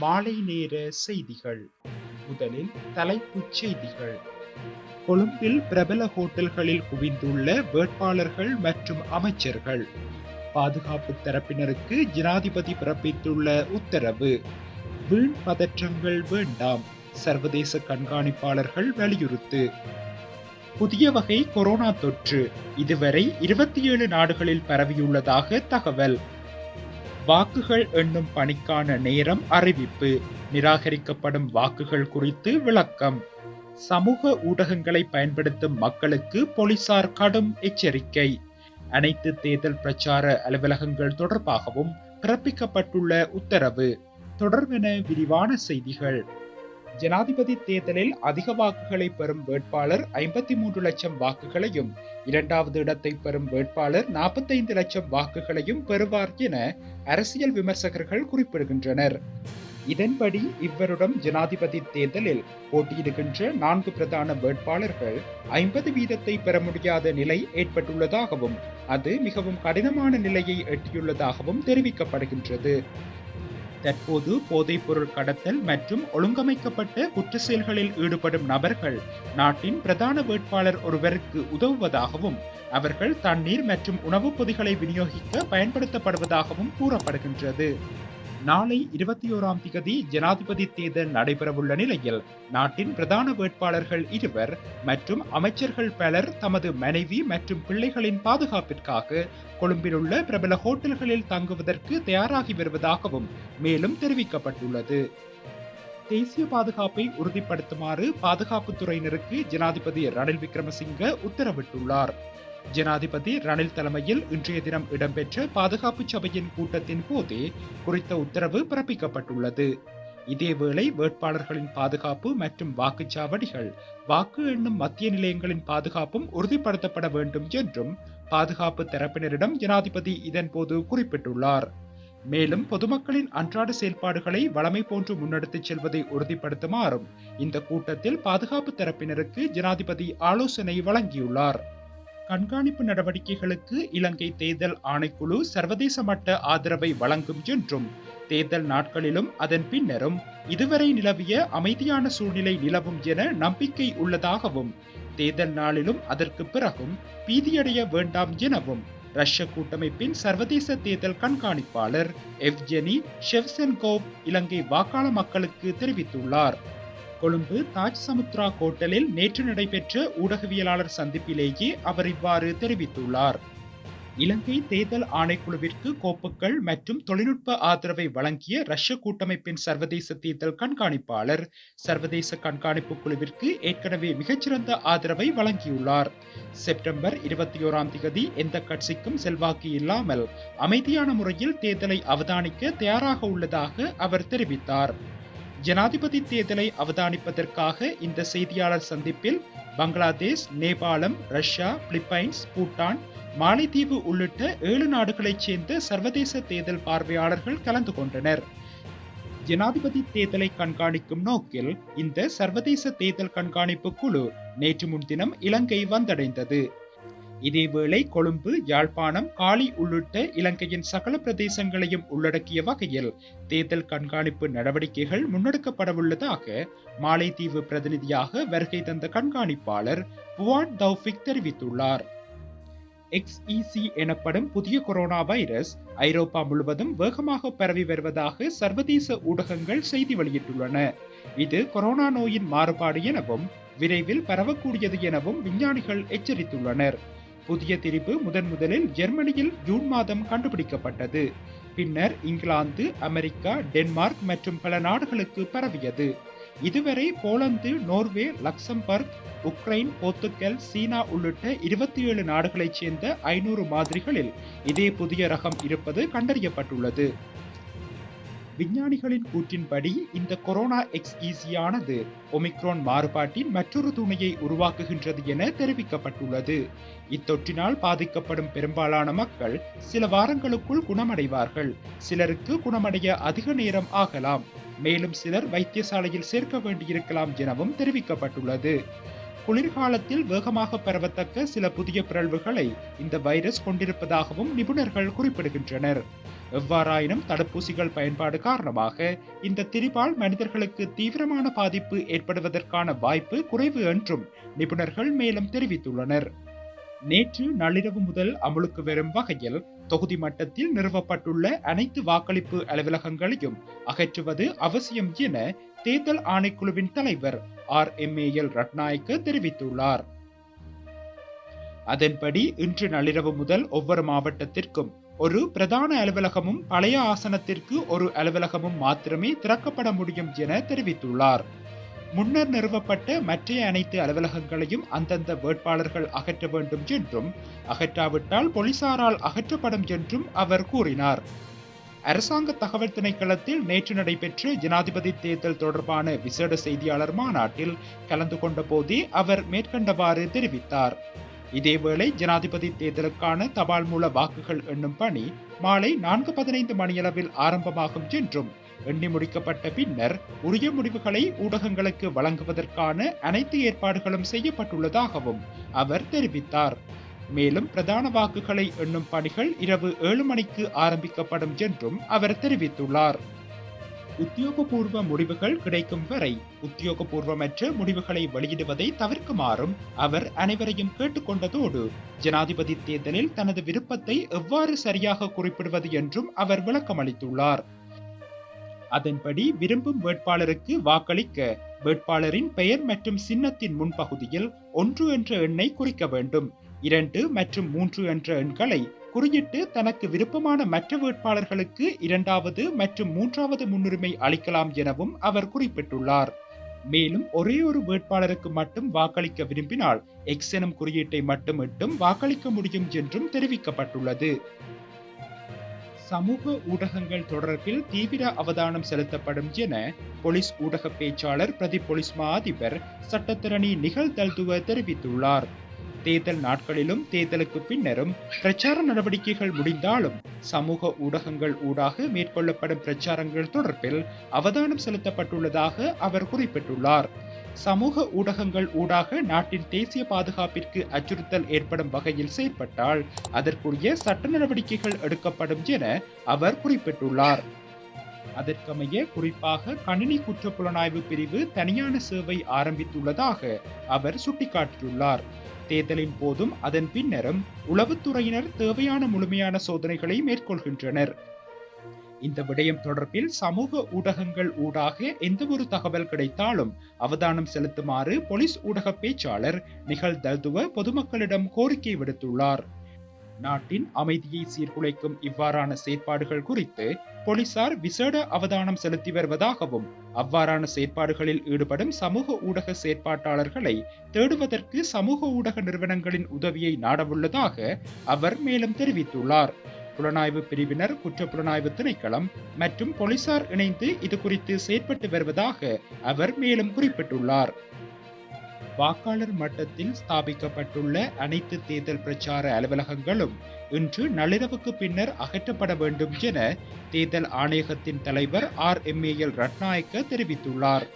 மாலை நேர செய்திகள். முதலில் தலைப்புச் செய்திகள். கொழும்பில் பிரபல ஹோட்டல்களில் குவிந்துள்ள வேட்பாளர்கள் மற்றும் அமைச்சர்கள். பாதுகாப்பு தரப்பினருக்கு ஜனாதிபதி பிறப்பித்துள்ள உத்தரவு. வீண் பதற்றங்கள் வேண்டாம் சர்வதேச கண்காணிப்பாளர்கள் வலியுறுத்து. புதிய வகை கொரோனா தொற்று. இதுவரை இருபத்தி ஏழு நாடுகளில் பரவியுள்ளதாக தகவல். வாக்குகள் எண்ணும் பணிக்கான நேரம் அறிவிப்பு நிராகரிக்கப்படும் வாக்குகள் குறித்து விளக்கம். சமூக ஊடகங்களை பயன்படுத்தும் மக்களுக்கு போலீசார் கடும் எச்சரிக்கை. அனைத்து தேர்தல் பிரச்சார அலுவலகங்கள் தொடர்பாகவும் பிறப்பிக்கப்பட்டுள்ள உத்தரவு. தொடர்பென விரிவான செய்திகள். ஜனாதிபதி தேர்தலில் அதிக வாக்குகளை பெறும் வேட்பாளர் ஐம்பத்தி மூன்று லட்சம் வாக்குகளையும் இரண்டாவது இடத்தை பெறும் வேட்பாளர் நாற்பத்தைந்து லட்சம் வாக்குகளையும் பெறுவார் என அரசியல் விமர்சகர்கள் குறிப்பிடுகின்றனர். இதன்படி இவ்வருடம் ஜனாதிபதி தேர்தலில் போட்டியிடுகின்ற நான்கு பிரதான வேட்பாளர்கள் ஐம்பது வீதத்தை பெற முடியாத நிலை ஏற்பட்டுள்ளதாகவும் அது மிகவும் கடினமான நிலையை எட்டியுள்ளதாகவும் தெரிவிக்கப்படுகின்றது. தற்போது போதைப்பொருள் கடத்தல் மற்றும் ஒழுங்கமைக்கப்பட்ட குற்ற செயல்களில் ஈடுபடும் நபர்கள் நாட்டின் பிரதான வேட்பாளர் ஒருவருக்கு உதவுவதாகவும் அவர்கள் தண்ணீர் மற்றும் உணவுப் பொதிகளை விநியோகிக்க பயன்படுத்தப்படுவதாகவும் கூறப்படுகின்றது. நாளை இருபத்தி ஓராம் திகதி ஜனாதிபதி தேர்தல் நடைபெறவுள்ள நிலையில் நாட்டின் பிரதான வேட்பாளர்கள் இருவர் மற்றும் அமைச்சர்கள் பலர் தமது மனைவி மற்றும் பிள்ளைகளின் பாதுகாப்பிற்காக கொழும்பில் உள்ள பிரபல ஹோட்டல்களில் தங்குவதற்கு தயாராகி வருவதாகவும் மேலும் தெரிவிக்கப்பட்டுள்ளது. தேசிய பாதுகாப்பை உறுதிப்படுத்துமாறு பாதுகாப்புத்துறையினருக்கு ஜனாதிபதி ரணில் விக்ரமசிங்க உத்தரவிட்டுள்ளார். ஜனாதிபதி ரணில் தலைமையில் இன்றைய தினம் இடம்பெற்ற பாதுகாப்பு சபையின் கூட்டத்தின் போதே குறித்த உத்தரவு பிறப்பிக்கப்பட்டுள்ளது. இதேவேளை வேட்பாளர்களின் பாதுகாப்பு மற்றும் வாக்குச்சாவடிகள் வாக்கு எண்ணும் மத்திய நிலையங்களின் பாதுகாப்பும் உறுதிப்படுத்தப்பட வேண்டும் என்றும் பாதுகாப்பு தரப்பினரிடம் ஜனாதிபதி இதன்போது குறிப்பிட்டுள்ளார். மேலும் பொதுமக்களின் அன்றாட செயல்பாடுகளை வளமை போன்று முன்னெடுத்துச் செல்வதை உறுதிப்படுத்துமாறும் இந்த கூட்டத்தில் பாதுகாப்பு தரப்பினருக்கு ஜனாதிபதி ஆலோசனை வழங்கியுள்ளார். கண்காணிப்பு நடவடிக்கைகளுக்கு இலங்கை தேர்தல் ஆணைக்குழு சர்வதேச மட்ட ஆதரவை வழங்கும் என்றும் தேர்தல் நாட்களிலும் அதன் பின்னரும் இதுவரை நிலவிய அமைதியான சூழ்நிலை நிலவும் என நம்பிக்கை உள்ளதாகவும் தேர்தல் நாளிலும் அதற்கு பிறகும் பீதியடைய வேண்டாம் எனவும் ரஷ்ய கூட்டமைப்பின் சர்வதேச தேர்தல் கண்காணிப்பாளர் எவ்ஜெனி ஷெவ்சென்கோவ் இலங்கை வாக்காள மக்களுக்கு தெரிவித்துள்ளார். கொழும்பு தாஜ் சமுத்ரா கோட்டலில் நேற்று நடைபெற்ற ஊடகவியலாளர் சந்திப்பிலேயே அவர் இவ்வாறு தெரிவித்துள்ளார். இலங்கை தேர்தல் ஆணைக்குழுவிற்கு கோப்புகள் மற்றும் தொழில்நுட்ப ஆதரவை வழங்கிய ரஷ்ய கூட்டமைப்பின் சர்வதேச தேர்தல் கண்காணிப்பாளர் சர்வதேச கண்காணிப்பு குழுவிற்கு ஏற்கனவே மிகச்சிறந்த ஆதரவை வழங்கியுள்ளார். செப்டம்பர் இருபத்தி ஓராம் தேதி எந்த கட்சிக்கும் செல்வாக்கு இல்லாமல் அமைதியான முறையில் தேர்தலை அவதானிக்க தயாராக உள்ளதாக அவர் தெரிவித்தார். ஜனாதிபதி தேர்தலை அவதானிப்பதற்காக இந்த செய்தியாளர் சந்திப்பில் பங்களாதேஷ் நேபாளம் ரஷ்யா பிலிப்பைன்ஸ் பூட்டான் மாலைத்தீவு உள்ளிட்ட ஏழு நாடுகளைச் சேர்ந்த சர்வதேச தேர்தல் பார்வையாளர்கள் கலந்து கொண்டனர். ஜனாதிபதி தேர்தலை கண்காணிக்கும் நோக்கில் இந்த சர்வதேச தேர்தல் கண்காணிப்பு குழு நேற்று முன்தினம் இலங்கை வந்தடைந்தது. இதேவேளை கொழும்பு யாழ்ப்பாணம் காலி உள்ளிட்ட இலங்கையின் சகல பிரதேசங்களையும் உள்ளடக்கிய வகையில் தேர்தல் கண்காணிப்பு நடவடிக்கைகள் முன்னெடுக்கப்படவுள்ளதாக மாலைத்தீவு பிரதிநிதியாக வருகை தந்த கண்காணிப்பாளர் புவான் தௌஃபிக் தெரிவித்துள்ளார். எக்ஸ்இசி எனப்படும் புதிய கொரோனா வைரஸ் ஐரோப்பா முழுவதும் வேகமாக பரவி வருவதாக சர்வதேச ஊடகங்கள் செய்தி வெளியிட்டுள்ளன. இது கொரோனா நோயின் மாறுபாடு எனவும் விரைவில் பரவக்கூடியது எனவும் விஞ்ஞானிகள் எச்சரித்துள்ளனர். புதிய திரிபு முதன் முதலில் ஜெர்மனியில் ஜூன் மாதம் கண்டுபிடிக்கப்பட்டது. பின்னர் இங்கிலாந்து அமெரிக்கா டென்மார்க் மற்றும் பல நாடுகளுக்கு பரவியது. இதுவரை Poland Norway Luxembourg Ukraine Portugal China உள்ளிட்ட இருபத்தி ஏழு நாடுகளைச் சேர்ந்த ஐநூறு மாதிரிகளில் இதே புதிய ரகம் இருப்பது கண்டறியப்பட்டுள்ளது. விஞ்ஞானிகளின் கூற்றின்படி இந்த கொரோனா எக்ஸ் ஈசியானது ஒமிக்ரோன் மாறுபாட்டின் மற்றொரு துணையை உருவாக்குகின்றது என தெரிவிக்கப்பட்டுள்ளது. இத்தொற்றினால் பாதிக்கப்படும் பெரும்பாலான மக்கள் சில வாரங்களுக்குள் குணமடைவார்கள். சிலருக்கு குணமடைய அதிக நேரம் ஆகலாம். மேலும் சிலர் வைத்தியசாலையில் சேர்க்க வேண்டியிருக்கலாம் எனவும் தெரிவிக்கப்பட்டுள்ளது. குளிர்காலத்தில் வேகமாக பரவத்தக்க சில புதிய பிறழ்வுகளை இந்த வைரஸ் கொண்டிருப்பதாகவும் நிபுணர்கள் குறிப்பிடுகின்றனர். எவ்வாறாயினும் தடுப்பூசிகள் பயன்பாடு காரணமாக இந்த திரிபால் மனிதர்களுக்கு தீவிரமான பாதிப்பு ஏற்படுவதற்கான வாய்ப்பு குறைவு என்றும் நிபுணர்கள் மேலும் தெரிவித்துள்ளனர். நேற்று நள்ளிரவு முதல் அமலுக்கு வரும் வகையில் தொகுதி மட்டத்தில் நிறுவப்பட்டுள்ள அனைத்து வாக்களிப்பு அலுவலகங்களையும் அகற்றுவது அவசியம் என தேர்தல் ஆணைக்குழுவின் தலைவர் R. M. A. L. Ratnayake தெரிவித்துள்ளார். அதன்படி இன்று நள்ளிரவு முதல் ஒவ்வொரு மாவட்டத்திற்கும் ஒரு பிரதான அலுவலகமும் பழைய ஆசனத்திற்கு ஒரு அலுவலகமும் மாத்திரமே திறக்கப்பட முடியும் என தெரிவித்துள்ளார். முன்னர் நிறுவப்பட்ட மற்ற அனைத்து அலுவலகங்களையும் அந்தந்த வேட்பாளர்கள் அகற்ற வேண்டும் என்றும் அகற்றாவிட்டால் போலீசாரால் அகற்றப்படும் என்றும் அவர் கூறினார். அரசாங்க தகவல் திணைக்களத்தில் நேற்று நடைபெற்ற ஜனாதிபதி தேர்தல் தொடர்பான விசேட செய்தியாளர் மாநாட்டில் கலந்து கொண்ட போதே அவர் மேற்கண்டவாறு தெரிவித்தார். இதேவேளை ஜனாதிபதி தேர்தலுக்கான தபால் மூல வாக்குகள் எண்ணும் பணி மாலை நான்கு பதினைந்து மணியளவில் ஆரம்பமாகும் என்றும் எண்ணி முடிக்கப்பட்ட பின்னர் உரிய முடிவுகளை ஊடகங்களுக்கு வழங்குவதற்கான அனைத்து ஏற்பாடுகளும் செய்யப்பட்டுள்ளதாகவும் அவர் தெரிவித்தார். மேலும் பிரதான வாக்குகளை எண்ணும் பணிகள் இரவு ஏழு மணிக்கு ஆரம்பிக்கப்படும் என்றும் அவர் தெரிவித்துள்ளார். உத்தியோகபூர்வ முடிவுகள் கிடைக்கும் வரை உத்தியோகபூர்வமற்ற முடிவுகளை வெளியிடுவதை தவிர்க்குமாறும் அவர் அனைவரையும் கேட்டுக்கொண்டதோடு ஜனாதிபதி தேர்தலில் தனது விருப்பத்தை எவ்வாறு சரியாக குறிப்பிடுவது என்றும் அவர் விளக்கமளித்துள்ளார். அதன்படி விரும்பும் வேட்பாளருக்கு வாக்களிக்க வேட்பாளரின் பெயர் மற்றும் சின்னத்தின் முன்பகுதியில் ஒன்று என்ற எண்ணை குறிக்க வேண்டும். இரண்டு மற்றும் மூன்று என்ற எண்களை குறியிட்டு தனக்கு விருப்பமான மற்ற வேட்பாளர்களுக்கு இரண்டாவது மற்றும் மூன்றாவது முன்னுரிமை அளிக்கலாம் எனவும் அவர் குறிப்பிட்டுள்ளார். மேலும் ஒரே ஒரு வேட்பாளருக்கு மட்டும் வாக்களிக்க விரும்பினால் எக்ஸ் எனும் குறியீட்டை மட்டும் இட்டும் வாக்களிக்க முடியும் என்றும் தெரிவிக்கப்பட்டுள்ளது. சமூக ஊடகங்கள் தொடர்பில் தீவிர அவதானம் செலுத்தப்படும் என போலீஸ் ஊடக பேச்சாளர் பிரதி போலீஸ் மா அதிபர் சட்டத்திரணி நிகழ்தல்துவ தெரிவித்துள்ளார். தேர்தல் நாட்களிலும் தேர்தலுக்கு பின்னரும் பிரச்சார நடவடிக்கைகள் முடிந்தாலும் சமூக ஊடகங்கள் ஊடாக மேற்கொள்ளப்படும் பிரச்சாரங்கள் தொடர்பில் அவதானம் செலுத்தப்பட்டுள்ளதாக அவர் குறிப்பிட்டுள்ளார். சமூக ஊடகங்கள் ஊடாக நாட்டின் தேசிய பாதுகாப்பிற்கு அச்சுறுத்தல் ஏற்படும் வகையில் செயற்பட்டால் அதற்குரிய சட்ட நடவடிக்கைகள் எடுக்கப்படும் என அவர் குறிப்பிட்டுள்ளார். அதற்கமைய குறிப்பாக கணினி குற்ற புலனாய்வு பிரிவு தனியான சேவை ஆரம்பித்துள்ளதாக அவர் சுட்டிக்காட்டியுள்ளார். தேர்தலின் போதும் அதன் பின்னரும் உளவுத்துறையினர் தேவையான முழுமையான சோதனைகளை மேற்கொள்கின்றனர். இந்த விடயம் தொடர்பில் சமூக ஊடகங்கள் ஊடாக எந்த ஒரு தகவல் கிடைத்தாலும் அவதானம் செலுத்துமாறு போலீஸ் ஊடக பேச்சாளர் நிகழ் தல்துவ பொதுமக்களிடம் கோரிக்கை விடுத்துள்ளார். நாட்டின் அமைதியை சீர்குலைக்கும் இவ்வாறான செயற்பாடுகள் குறித்து போலீசார் விசேட அவதானம் செலுத்தி வருவதாகவும் அவ்வாறான செயற்பாடுகளில் ஈடுபடும் சமூக ஊடக செயற்பாட்டாளர்களை தேடுவதற்கு சமூக ஊடக நிறுவனங்களின் உதவியை நாடவுள்ளதாக அவர் மேலும் தெரிவித்துள்ளார். புலனாய்வு பிரிவினர் குற்ற புலனாய்வு திணைக்களம் மற்றும் போலீசார் இணைந்து இது குறித்து செயற்பட்டு வருவதாக அவர் மேலும் குறிப்பிட்டுள்ளார். வாக்காளர் மட்டத்தில் ஸ்தாபிக்கப்பட்டுள்ள அனைத்து தேர்தல் பிரச்சார அலுவலகங்களும் இன்று நள்ளிரவுக்கு பின்னர் அகற்றப்பட வேண்டும் என தேர்தல் ஆணையகத்தின் தலைவர் R M A L Ratnayake தெரிவித்துள்ளார்.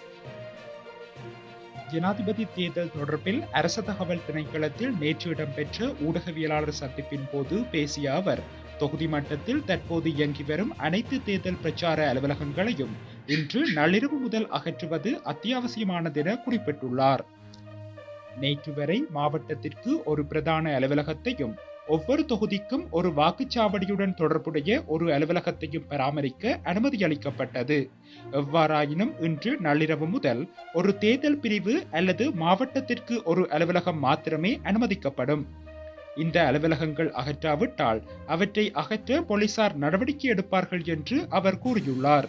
ஜனாதிபதி தேர்தல் தொடர்பில் அரச தகவல் திணைக்களத்தில் நேற்று இடம்பெற்ற ஊடகவியலாளர் சந்திப்பின் போது பேசிய அவர் தொகுதி மட்டத்தில் தற்போது இயங்கி வரும் அனைத்து தேர்தல் பிரச்சார அலுவலகங்களையும் இன்று நள்ளிரவு முதல் அகற்றுவது அத்தியாவசியமானதென குறிப்பிட்டுள்ளார். நேற்று வரை மாவட்டத்திற்கு ஒரு பிரதான அலுவலகத்தையும் ஒவ்வொரு தொகுதிக்கும் ஒரு வாக்குச்சாவடியுடன் தொடர்புடைய ஒரு அலுவலகத்தையும் பராமரிக்க அனுமதி அளிக்கப்பட்டது. எவ்வாறாயினும் இன்று நள்ளிரவு முதல் ஒரு தேர்தல் பிரிவு அல்லது மாவட்டத்திற்கு ஒரு அலுவலகம் மாத்திரமே அனுமதிக்கப்படும். இந்த அலுவலகங்கள் அகற்றாவிட்டால் அவற்றை அகற்ற போலீசார் நடவடிக்கை எடுப்பார்கள் என்று அவர் கூறியுள்ளார்.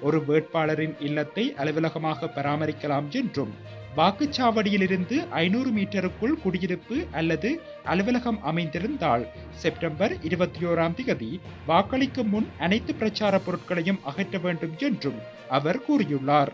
ஒரு வேட்பாளரின் இல்லத்தை அலுவலகமாக பராமரிக்கலாம் என்றும் வாக்குச்சாவடியிலிருந்து ஐநூறு மீட்டருக்குள் குடியிருப்பு அல்லது அலுவலகம் அமைந்திருந்தால் செப்டம்பர் இருபத்தி ஓராம் தேதி வாக்களிக்கும் முன் அனைத்து பிரச்சார பொருட்களையும் அகற்ற வேண்டும் என்றும் அவர் கூறியுள்ளார்.